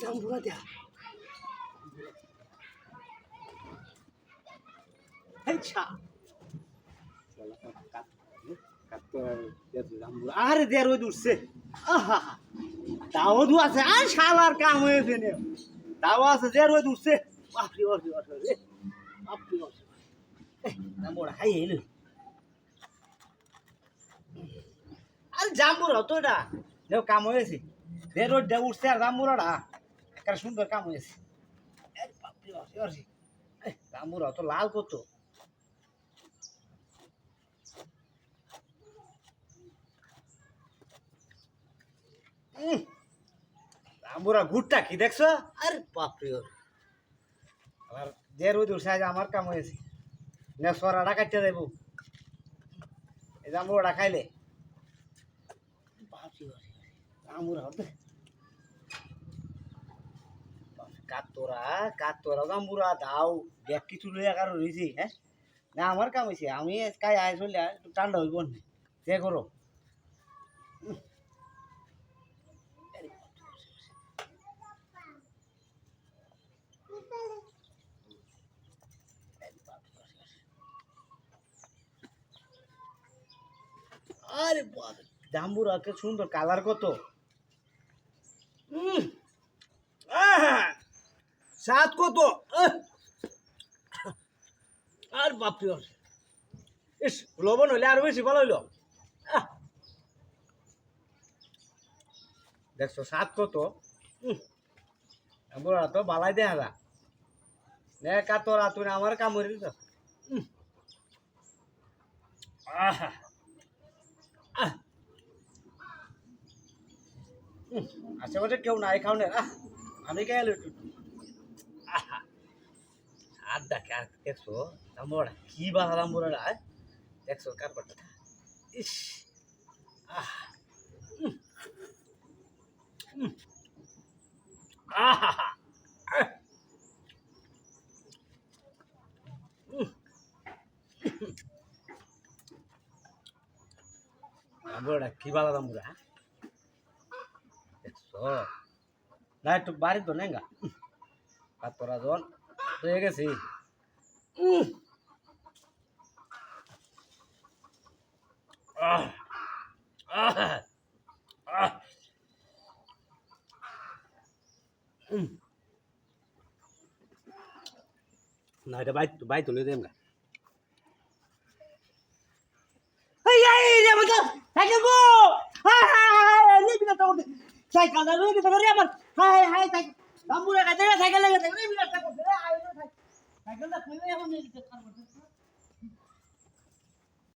জাম্বুরা এই ছা আরে দেড় ওই উঠছে আহা দু আছে আর শালার কাম হয়েছে নে তাও আছে দেড় ওই উঠছে বাপরি বাপরি বাপরি রে বাপরি বাপরি মোড়া খাই এলো আরে জাম্বুরা তো এটা দেও কাম হয়েছে দেড় ওই উঠছে আর জাম্বুরাটা একটা সুন্দর কাম হয়েছে। জাম্বুরা তো লাল করতো আমরা ঘুরটা কি দেখছ? আরে বাপরে আবার যে রোদ উঠছে আজ আমার কাম হয়েছে। নে সরাটা কাটতে দেব। এই আমরা খাইলে। বাপরে ওরে, আমরা হতে কাতরা কাতরা দাও কিছু লইয়া হ্যাঁ না আমার কাম হয়েছে আমি কাই আয় চলে একটু ঠান্ডা হইব না? যে করো আরে জাম্বুরা কে সুন্দর কালার কত? উম, আহা, স্বাদ কত। আর বাপরে বাপ। ইস লবণ হইলে আরও বেশি ভালো হইল। দেখছ স্বাদ কত জাম্বুরা তো বালাই দেখা যা নে কাতরা তুই আমার কামড়ে দিত। আহা। উম, আশেপাশে কেউ নাই খাওনে আহ আমি কে এলো আর দেখে আর দেখছ দাম্বুড়া কি বাধা দাম্বুড়া দেখছ কার পাটা ইস আহ উম, উম, আহা আহ। উম। দাম্বুড়া কি বাধা দাম্বুড়া দেখছ না একটু বাড়ি হয়ে গেছি। না এটা বাই বাই তুলে দেম না সাইকেল আমার হাই হাই সাইকেল সাইকেল ነው።